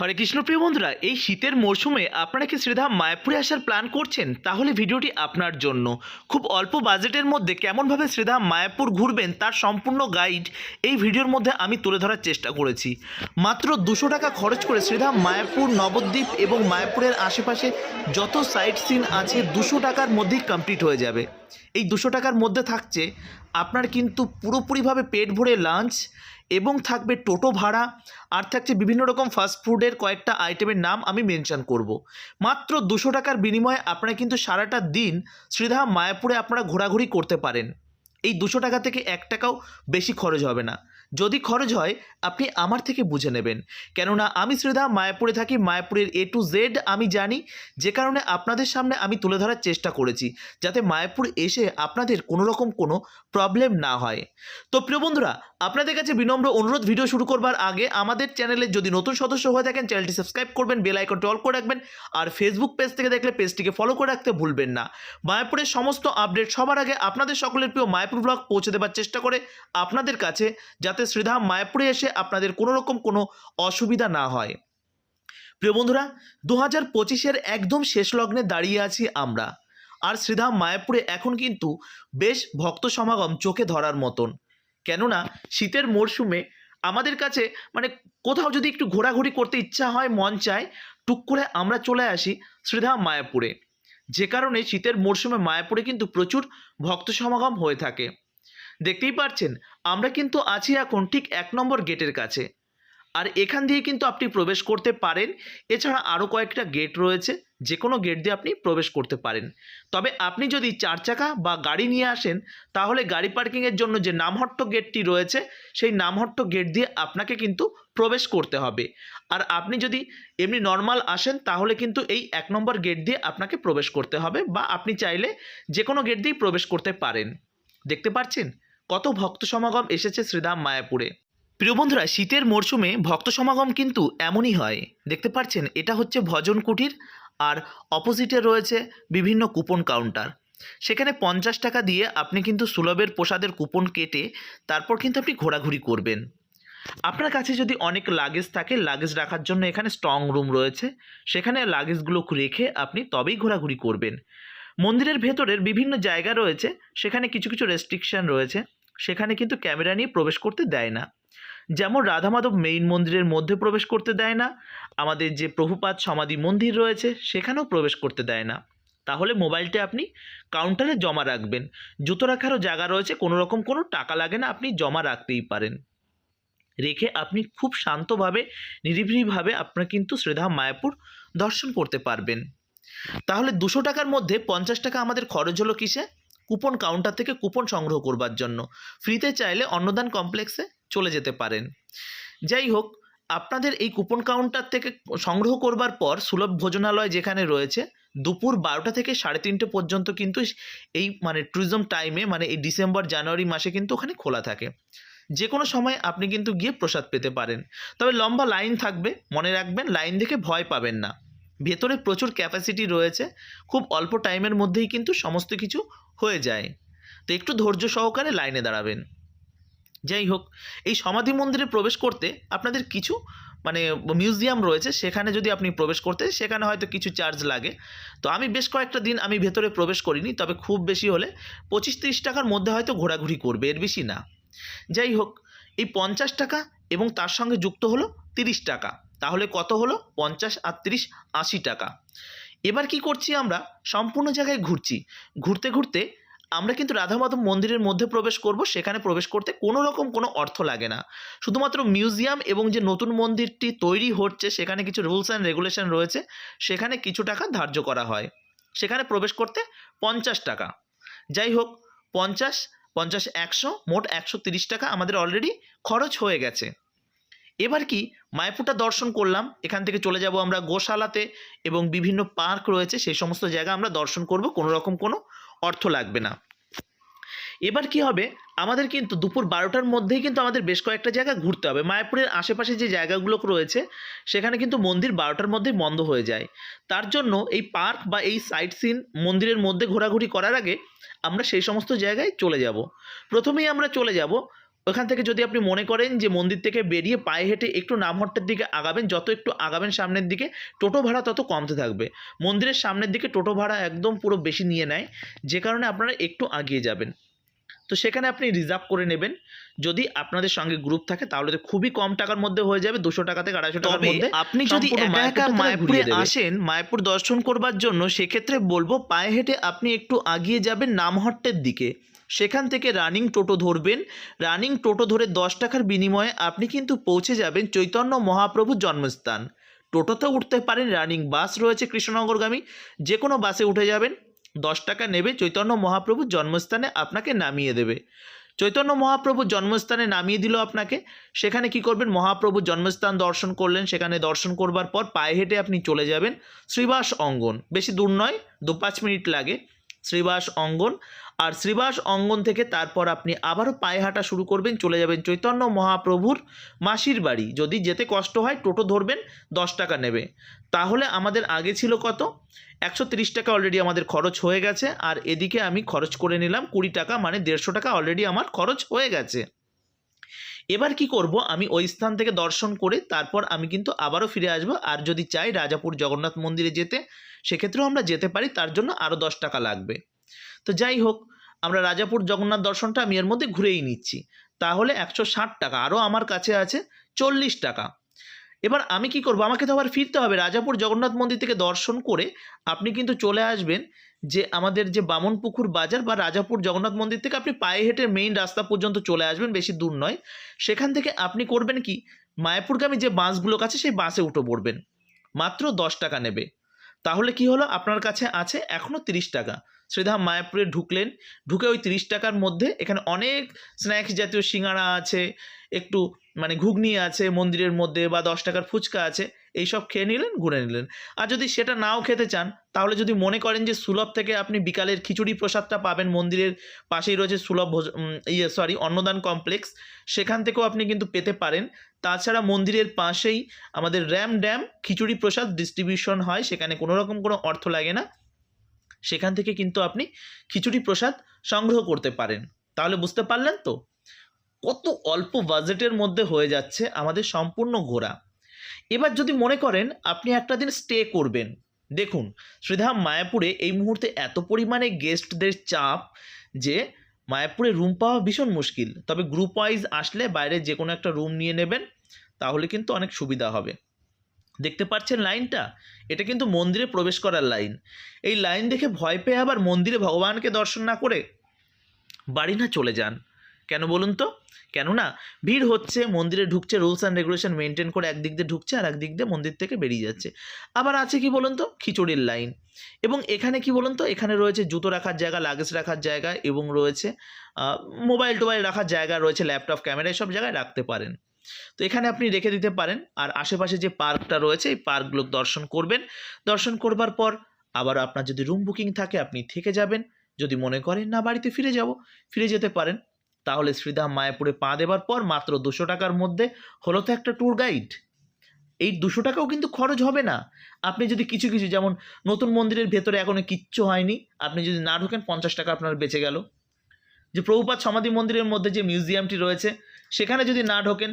হরে কৃষ্ণ প্রিয় বন্ধুরা, এই শীতের মরশুমে আপনারা কি শ্রীধাম মায়াপুরে আসার প্ল্যান করছেন? তাহলে ভিডিওটি আপনার জন্য। খুব অল্প বাজেটের মধ্যে কেমনভাবে শ্রীধাম মায়াপুর ঘুরবেন তার সম্পূর্ণ গাইড এই ভিডিওর মধ্যে আমি তুলে ধরার চেষ্টা করেছি। মাত্র দুশো টাকা খরচ করে শ্রীধাম মায়াপুর, নবদ্বীপ এবং মায়াপুরের আশেপাশে যত সাইট সিন আছে, দুশো টাকার মধ্যেই কমপ্লিট হয়ে যাবে। এই দুশো টাকার মধ্যে থাকছে আপনার কিন্তু পুরোপুরিভাবে পেট ভরে লাঞ্চ এবং থাকবে টোটো ভাড়া, আর থাকছে বিভিন্ন রকম ফাস্ট ফুডের কয়েকটা আইটেমের নাম আমি মেনশন করব। মাত্র দুশো টাকার বিনিময়ে আপনারা কিন্তু সারাটা দিন শ্রীধা মায়াপুরে আপনারা ঘোরাঘুরি করতে পারেন। এই দুশো টাকা থেকে এক টাকাও বেশি খরচ হবে না। যদি খরচ হয়, আপনি আমার থেকে বুঝে নেবেন। কেননা আমি শ্রীধা মায়াপুরে থাকি, মায়াপুরের এ টু জেড আমি জানি। যে কারণে আপনাদের সামনে আমি তুলে ধরার চেষ্টা করেছি, যাতে মায়াপুর এসে আপনাদের কোনো রকম কোনো প্রবলেম না হয়। তো প্রিয় বন্ধুরা আপনাদের কাছে বিনম্র অনুরোধ ভিডিও শুরু করবার আগে আমাদের চ্যানেলে যদি নতুন সদস্য হয়ে থাকেন চ্যানেলটি সাবস্ক্রাইব করবেন বেল আইকনটি অল করে রাখবেন, আর ফেসবুক পেজ থেকে দেখলে পেজটিকে ফলো করে রাখতে ভুলবেন না। মায়াপুরের সমস্ত আপডেট সবার আগে আপনাদের সকলের প্রিয় মায়াপুর ব্লগ পৌঁছে দেওয়ার চেষ্টা করে আপনাদের কাছে, যাতে শ্রীধাম মায়াপুরে এসে আপনাদের কোনো রকম কোনো অসুবিধা না হয়। প্রিয় বন্ধুরা দু হাজার পঁচিশের একদম শেষ লগ্নে দাঁড়িয়ে আছি আমরা। আর শ্রীধাম মায়াপুরে এখন কিন্তু বেশ ভক্ত সমাগম চোখে ধরার মতন। কেননা শীতের মরশুমে আমাদের কাছে মানে কোথাও যদি একটু ঘোরাঘুরি করতে ইচ্ছা হয়, মন চায়, টুক করে আমরা চলে আসি শ্রীধাম মায়াপুরে। যে কারণে শীতের মরশুমে মায়াপুরে কিন্তু প্রচুর ভক্ত সমাগম হয়ে থাকে। দেখতেই পাচ্ছেন আমরা কিন্তু আছি এখন ঠিক এক নম্বর গেটের কাছে। আর এখান দিয়ে কিন্তু আপনি প্রবেশ করতে পারেন। এছাড়া আরও কয়েকটা গেট রয়েছে। যে কোনো গেট দিয়ে আপনি প্রবেশ করতে পারেন। তবে আপনি যদি চার চাকা বা গাড়ি নিয়ে আসেন, তাহলে গাড়ি পার্কিংয়ের জন্য যে নামহট্ট গেটটি রয়েছে, সেই নামহট্ট গেট দিয়ে আপনাকে কিন্তু প্রবেশ করতে হবে। আর আপনি যদি এমনি নর্মাল আসেন, তাহলে কিন্তু এই এক নম্বর গেট দিয়ে আপনাকে প্রবেশ করতে হবে বা আপনি চাইলে যে কোনো গেট দিয়েই প্রবেশ করতে পারেন। দেখতে পাচ্ছেন কত ভক্ত সমাগম এসেছে শ্রীধাম মায়াপুরে। প্রিয় বন্ধুরা, শীতের মরশুমে ভক্ত সমাগম কিন্তু এমনই হয়। দেখতে পাচ্ছেন এটা হচ্ছে ভজন কুটির আর অপোজিটে রয়েছে বিভিন্ন কুপন কাউন্টার সেখানে পঞ্চাশ টাকা দিয়ে আপনি কিন্তু সুলভের প্রসাদের কুপন কেটে তারপর কিন্তু আপনি ঘোরাঘুরি করবেন। আপনার কাছে যদি অনেক লাগেজ থাকে লাগেজ রাখার জন্য এখানে স্ট্রং রুম রয়েছে। সেখানে লাগেজগুলো রেখে আপনি তবেই ঘোরাঘুরি করবেন। মন্দিরের ভেতরের বিভিন্ন জায়গা রয়েছে, সেখানে কিছু কিছু রেস্ট্রিকশন রয়েছে। সেখানে কিন্তু ক্যামেরা নিয়ে প্রবেশ করতে দেয় না। যেমন রাধা মাধব মেইন মন্দিরের মধ্যে প্রবেশ করতে দেয় না, আমাদের যে প্রভুপাত সমাধি মন্দির রয়েছে সেখানেও প্রবেশ করতে দেয় না। তাহলে মোবাইলটা আপনি কাউন্টারে জমা রাখবেন। জুতো রাখারও জায়গা রয়েছে, কোনো রকম কোনো টাকা লাগে না, আপনি জমা রাখতেই পারেন। রেখে আপনি খুব শান্তভাবে, নিরিবিলিভাবে আপনার কিন্তু শ্রীধাম মায়াপুর দর্শন করতে পারবেন। তাহলে দুশো টাকার মধ্যে পঞ্চাশ টাকা আমাদের খরচ হলো কিসে? কুপন কাউন্টার থেকে কুপন সংগ্রহ করবার জন্য। ফ্রিতে চাইলে অন্নদান কমপ্লেক্সে চলে যেতে পারেন। যাই হোক আপনাদের এই কুপন কাউন্টার থেকে সংগ্রহ করবার পর সুলভ ভোজনালয় যেখানে রয়েছে, দুপুর বারোটা থেকে সাড়ে তিনটে পর্যন্ত কিন্তু এই মানে ট্যুরিজম টাইমে মানে এই ডিসেম্বর জানুয়ারি মাসে কিন্তু ওখানে খোলা থাকে। যে কোনো সময় আপনি কিন্তু গিয়ে প্রসাদ পেতে পারেন। তবে লম্বা লাইন থাকবে, মনে রাখবেন লাইন দেখে ভয় পাবেন না। ভেতরে প্রচুর ক্যাপাসিটি রয়েছে, খুব অল্প টাইমের মধ্যেই কিন্তু সমস্ত কিছু হয়ে যায়। তো একটু ধৈর্য সহকারে লাইনে দাঁড়াবেন। যাই হোক, এই সমাধি মন্দিরে প্রবেশ করতে আপনাদের কিছু মানে মিউজিয়াম রয়েছে, সেখানে যদি আপনি প্রবেশ করতে, সেখানে হয়তো কিছু চার্জ লাগে। তো আমি বেশ কয়েকটা দিন আমি ভেতরে প্রবেশ করিনি, তবে খুব বেশি হলে পঁচিশ তিরিশ টাকার মধ্যে হয়তো ঘোরাঘুরি করবে, এর বেশি না। যাই হোক, এই পঞ্চাশ টাকা এবং তার সঙ্গে যুক্ত হলো তিরিশ টাকা। তাহলে কত হলো? পঞ্চাশ আর তিরিশ আশি টাকা। এবার কি করছি আমরা? সম্পূর্ণ জায়গায় ঘুরছি। ঘুরতে ঘুরতে আমরা কিন্তু রাধা মাধব মন্দিরের মধ্যে প্রবেশ করব, সেখানে প্রবেশ করতে কোনো রকম কোনো অর্থ লাগে না। শুধুমাত্র মিউজিয়াম এবং যে নতুন মন্দিরটি তৈরি হচ্ছে, সেখানে কিছু রুলস অ্যান্ড রেগুলেশন রয়েছে, সেখানে কিছু টাকা ধার্য করা হয়। সেখানে প্রবেশ করতে পঞ্চাশ টাকা। যাই হোক, পঞ্চাশ পঞ্চাশ একশো, মোট একশো তিরিশ টাকা আমাদের অলরেডি খরচ হয়ে গেছে। এবার কি, মায়াপুরটা দর্শন করলাম, এখান থেকে চলে যাব আমরা গোশালাতে এবং বিভিন্ন পার্ক রয়েছে, সেই সমস্ত জায়গা আমরা দর্শন করব, কোনো রকম কোনো অর্থ লাগবে না। এবার কি হবে? আমাদের কিন্তু দুপুর বারোটার মধ্যেই কিন্তু আমাদের বেশ কয়েকটা জায়গা ঘুরতে হবে। মায়াপুরের আশেপাশে যে জায়গাগুলো রয়েছে, সেখানে কিন্তু মন্দির বারোটার মধ্যেই বন্ধ হয়ে যায়। তার জন্য এই পার্ক বা এই সাইট সিন মন্দিরের মধ্যে ঘোরাঘুরি করার আগে আমরা সেই সমস্ত জায়গায় চলে যাব। প্রথমেই আমরা চলে যাব ওখান থেকে যদি আপনি মনে করেন যে মন্দির থেকে বেরিয়ে পায়ে হেঁটে একটু নামহট্টের দিকে আগাবেন, যত একটু আগাবেন সামনের দিকে, টোটো ভাড়া তত কমতে থাকবে। মন্দিরের সামনের দিকে টোটো ভাড়া একদম পুরো বেশি নিয়ে নেয়, যে কারণে আপনারা একটু আগিয়ে যাবেন। তো সেখানে আপনি রিজার্ভ করে নেবেন। যদি আপনাদের সঙ্গে গ্রুপ থাকে তাহলে তো খুবই কম টাকার মধ্যে হয়ে যাবে দুশো টাকা থেকে আড়াইশো টাকার মধ্যে। আপনি যদি একা একা মায়াপুরে আসেন মায়াপুর দর্শন করবার জন্য সেক্ষেত্রে বলব পায়ে হেঁটে আপনি একটু আগিয়ে যাবেন নামহট্টের দিকে। সেখান থেকে রানিং টোটো ধরবেন। রানিং টোটো ধরে দশ টাকার বিনিময়ে আপনি কিন্তু পৌঁছে যাবেন চৈতন্য মহাপ্রভুর জন্মস্থান। টোটোতে উঠতে পারেন রানিং বাস রয়েছে কৃষ্ণনগরগামী। যে কোনো বাসে উঠে যাবেন। দশ টাকা নেবে, চৈতন্য মহাপ্রভুর জন্মস্থানে আপনাকে নামিয়ে দেবে। চৈতন্য মহাপ্রভু জন্মস্থানে নামিয়ে দিল আপনাকে। সেখানে কি করবেন? মহাপ্রভু জন্মস্থান দর্শন করলেন। সেখানে দর্শন করবার পর পায়ে হেঁটে আপনি চলে যাবেন শ্রীবাস অঙ্গন। বেশি দূর নয় দু পাঁচ মিনিট লাগে। শ্রীবাস অঙ্গন। আর শ্রীবাস অঙ্গন থেকে তারপর আপনি আবারও পায়ে হাঁটা শুরু করবেন, চলে যাবেন চৈতন্য মহাপ্রভুর মাসির বাড়ি। যদি যেতে কষ্ট হয়, টোটো ধরবেন, দশ টাকা নেবে। তাহলে আমাদের আগে ছিল কত? একশো তিরিশ টাকা অলরেডি আমাদের খরচ হয়ে গেছে। আর এদিকে আমি খরচ করে নিলাম কুড়ি টাকা মানে দেড়শো টাকা অলরেডি আমার খরচ হয়ে গেছে। এবার কি করব? আমি ওই স্থান থেকে দর্শন করে তারপর আমি কিন্তু আবারও ফিরে আসব। আর যদি চাই রাজাপুর জগন্নাথ মন্দিরে যেতে, সেক্ষেত্রেও আমরা যেতে পারি। তার জন্য আরও দশ টাকা লাগবে। তো যাই হোক, আমরা রাজাপুর জগন্নাথ দর্শনটা আমি এর মধ্যে ঘুরেই নিচ্ছি। তাহলে একশো ষাট টাকা আরও আমার কাছে আছে চল্লিশ টাকা। এবার আমি কি করব? আমাকে তো আবার ফিরতে হবে। রাজাপুর জগন্নাথ মন্দির থেকে দর্শন করে আপনি কিন্তু চলে আসবেন যে আমাদের যে বামনপুকুর বাজার বা রাজাপুর জগন্নাথ মন্দির থেকে আপনি পায়ে হেঁটে মেইন রাস্তা পর্যন্ত চলে আসবেন, বেশি দূর নয়। সেখান থেকে আপনি করবেন কি? মায়াপুরগামী যে বাসগুলো কাছে সেই বাসে উঠে পড়বেন। মাত্র দশ টাকা নেবে। তাহলে কি হলো? আপনার কাছে আছে এখনও তিরিশ টাকা। শ্রীধাম মায়াপুরে ঢুকলেন। ঢুকে ওই তিরিশ টাকার মধ্যে এখানে অনেক স্ন্যাক্স জাতীয় সিঙ্গারা আছে, একটু মানে ঘুগনি আছে মন্দিরের মধ্যে বা দশ টাকার ফুচকা আছে। এইসব খেয়ে নিলেন ঘুরে নিলেন। আর যদি সেটা নাও খেতে চান, তাহলে যদি মনে করেন যে সুলভ থেকে আপনি বিকালের খিচুড়ি প্রসাদটা পাবেন, মন্দিরের পাশেই রয়েছে সুলভ ভোজ ইয়ে সরি অন্নদান কমপ্লেক্স সেখান থেকেও আপনি কিন্তু পেতে পারেন। তাছাড়া মন্দিরের পাশেই আমাদের র্যাম ড্যাম খিচুড়ি প্রসাদ ডিস্ট্রিবিউশন হয়, সেখানে কোনো রকম কোনো অর্থ লাগে না। সেখান থেকে কিন্তু আপনি খিচুড়ি প্রসাদ সংগ্রহ করতে পারেন। তাহলে বুঝতে পারলেন তো? কত অল্প বাজেটের মধ্যে হয়ে যাচ্ছে আমাদের সম্পূর্ণ ঘোরা। এবার যদি মনে করেন আপনি একটা দিন স্টে করবেন, দেখুন শ্রীধাম মায়াপুরে এই মুহূর্তে এত পরিমাণে গেস্টদের চাপ যে মায়াপুরে রুম পাওয়া ভীষণ মুশকিল। তবে গ্রুপ ওয়াইজ আসলে বাইরে যে কোনো একটা রুম নিয়ে নেবেন, তাহলে কিন্তু অনেক সুবিধা হবে। দেখতে পাচ্ছেন লাইনটা? এটা কিন্তু মন্দিরে প্রবেশ করার লাইন। এই লাইন দেখে ভয় পেয়ে আবার মন্দিরে ভগবানকে দর্শন না করে বাড়ি না চলে যান। কেন বলুন তো? কেননা ভিড় হচ্ছে, মন্দিরে ঢুকছে রুলস অ্যান্ড রেগুলেশন মেনটেন করে একদিক দিয়ে ঢুকছে আর একদিক দিয়ে মন্দির থেকে বেরিয়ে যাচ্ছে। আবার আছে কি বলুন তো? খিচুড়ির লাইন এবং এখানে কি বলুন তো? এখানে রয়েছে জুতো রাখার জায়গা লাগেজ রাখার জায়গা এবং রয়েছে মোবাইল টোবাইল রাখার জায়গা, রয়েছে ল্যাপটপ ক্যামেরা এসব জায়গায় রাখতে পারেন। তো এখানে আপনি রেখে দিতে পারেন আর আশেপাশে যে পার্কটা রয়েছে, এই পার্কগুলো দর্শন করবেন। দর্শন করবার পর আবার আপনার যদি রুম বুকিং থাকে, আপনি থেকে যাবেন। যদি মনে করেন, না, বাড়িতে ফিরে যাব। ফিরে যেতে পারেন। তাহলে শ্রীধাম মায়াপুরে পা দেবার পর মাত্র দুশো টাকার মধ্যে হলো তো একটা ট্যুর গাইড এই দুশো টাকাও কিন্তু খরচ হবে না। আপনি যদি কিছু কিছু, যেমন নতুন মন্দিরের ভেতরে এখনও কিচ্ছু হয়নি, আপনি যদি না ঢোকেন, পঞ্চাশ টাকা আপনার বেঁচে গেল। যে প্রভুপাত সমাধি মন্দিরের মধ্যে যে মিউজিয়ামটি রয়েছে, সেখানে যদি না ঢোকেন,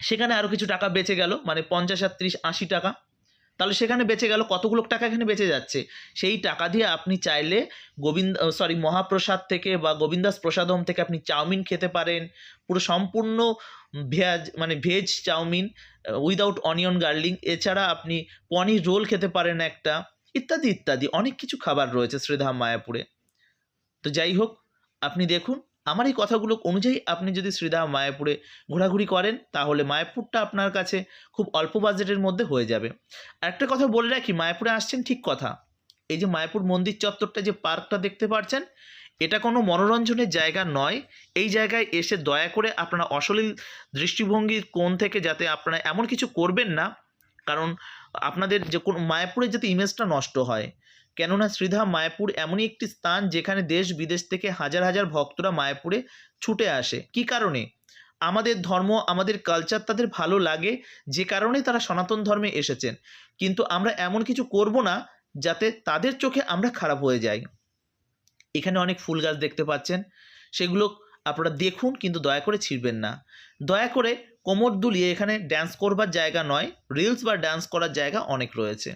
সেখানে আরও কিছু টাকা বেঁচে গেল মানে পঞ্চাশ আর ত্রিশ আশি টাকা। তাহলে সেখানে বেঁচে গেল, কতগুলো টাকা এখানে বেঁচে যাচ্ছে? সেই টাকা দিয়ে আপনি চাইলে গোবিন্দ সরি মহাপ্রসাদ থেকে বা গোবিন্দাস প্রসাদম থেকে আপনি চাউমিন খেতে পারেন। পুরো সম্পূর্ণ ভেজ মানে veg chowmein without onion garlic এছাড়া আপনি পনির রোল খেতে পারেন একটা, ইত্যাদি ইত্যাদি। অনেক কিছু খাবার রয়েছে শ্রীধাম মায়াপুরে। তো যাই হোক, আপনি দেখুন আমার এই কথাগুলো অনুযায়ী আপনি যদি শ্রীধাম মায়াপুরে ঘোরাঘুরি করেন, তাহলে মায়াপুরটা আপনার কাছে খুব অল্প বাজেটের মধ্যে হয়ে যাবে। একটা কথা বলে রাখি, মায়াপুরে আসছেন ঠিক কথা। এই যে মায়াপুর মন্দির চত্বরটা যে পার্কটা দেখতে পাচ্ছেন এটা কোনো মনোরঞ্জনের জায়গা নয়। এই জায়গায় এসে দয়া করে আপনারা অশ্লীল দৃষ্টিভঙ্গির কোণ থেকে যাতে আপনারা এমন কিছু করবেন না, কারণ আপনাদের যে কোনো, মায়াপুরের যাতে ইমেজটা নষ্ট হয় কেননা শ্রীধাম মায়াপুর এমনই একটি স্থান যেখানে দেশ বিদেশ থেকে হাজার হাজার ভক্তরা মায়াপুরে ছুটে আসে। কি কারণে? আমাদের ধর্ম, আমাদের কালচার তাদের ভালো লাগে যে কারণে তারা সনাতন ধর্মে এসেছেন। কিন্তু আমরা এমন কিছু করব না যাতে তাদের চোখে আমরা খারাপ হয়ে যাই। এখানে অনেক ফুল গাছ দেখতে পাচ্ছেন। সেগুলো আপনারা দেখুন, কিন্তু দয়া করে ছিঁড়বেন না। দয়া করে কোমর দুলিয়ে এখানে ড্যান্স করবার জায়গা নয় রিলস বা ড্যান্স করার জায়গা অনেক রয়েছে।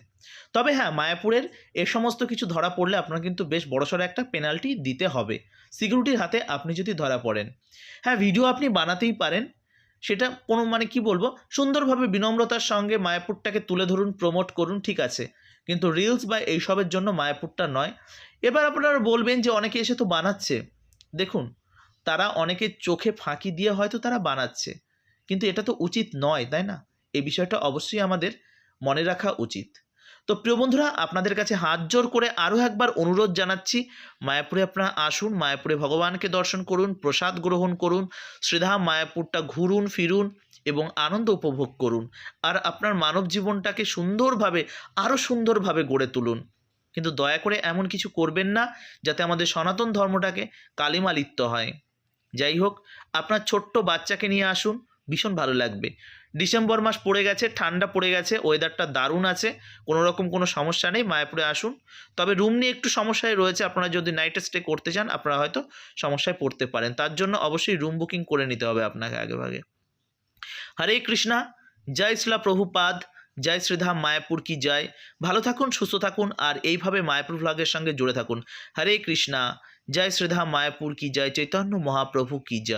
তবে হ্যাঁ মায়াপুরের এ সমস্ত কিছু ধরা পড়লে আপনার কিন্তু বেশ বড়সড় একটা পেনাল্টি দিতে হবে। সিকিউরিটির হাতে আপনি যদি ধরা পড়েন। হ্যাঁ ভিডিও আপনি বানাতেই পারেন। সেটা কোনো মানে কি বলব? সুন্দরভাবে, বিনম্রতার সঙ্গে মায়াপুরটাকে তুলে ধরুন প্রমোট করুন, ঠিক আছে। কিন্তু রিলস বা এইসবের জন্য মায়াপুরটা নয়। এবার আপনারা বলবেন যে অনেকে এসে তো বানাচ্ছে। দেখুন, তারা অনেকে চোখে ফাঁকি দিয়ে হয়তো তারা বানাচ্ছে। কিন্তু এটা তো উচিত নয়, তাই না? এই বিষয়টা অবশ্যই আমাদের মনে রাখা উচিত। তো প্রিয় বন্ধুরা, আপনাদের কাছে হাত জোর করে আরও একবার অনুরোধ জানাচ্ছি, মায়াপুরে আপনারা আসুন, মায়াপুরে ভগবানকে দর্শন করুন, প্রসাদ গ্রহণ করুন শ্রীধাম মায়াপুরটা ঘুরুন, ফিরুন এবং আনন্দ উপভোগ করুন আর আপনার মানব জীবনটাকে সুন্দরভাবে, আরও সুন্দরভাবে গড়ে তুলুন। কিন্তু দয়া করে এমন কিছু করবেন না যাতে আমাদের সনাতন ধর্মটাকে কালিমালিপ্ত হয়। যাই হোক, আপনার ছোট্ট বাচ্চাকে নিয়ে আসুন ভীষণ ভালো লাগবে। ডিসেম্বর মাস পড়ে গেছে, ঠান্ডা পড়ে গেছে ওয়েদারটা দারুণ আছে কোনো রকম কোনো সমস্যা নেই, মায়াপুরে আসুন। তবে রুম নিয়ে একটু সমস্যায় রয়েছে, আপনারা যদি নাইট স্টে করতে চান, আপনারা হয়তো সমস্যায় পড়তে পারেন। তার জন্য অবশ্যই রুম বুকিং করে নিতে হবে আপনাকে আগেভাগে হরে কৃষ্ণা, জয় শ্রীলা প্রভুপাদ, জয় শ্রীধাম মায়াপুর কি জয়। ভালো থাকুন, সুস্থ থাকুন, আর এইভাবে মায়াপুর ভ্লগের সঙ্গে জুড়ে থাকুন। হরে কৃষ্ণা, জয় শ্রীধাম মায়াপুর কি জয়, চৈতন্য মহাপ্রভু কি জয়।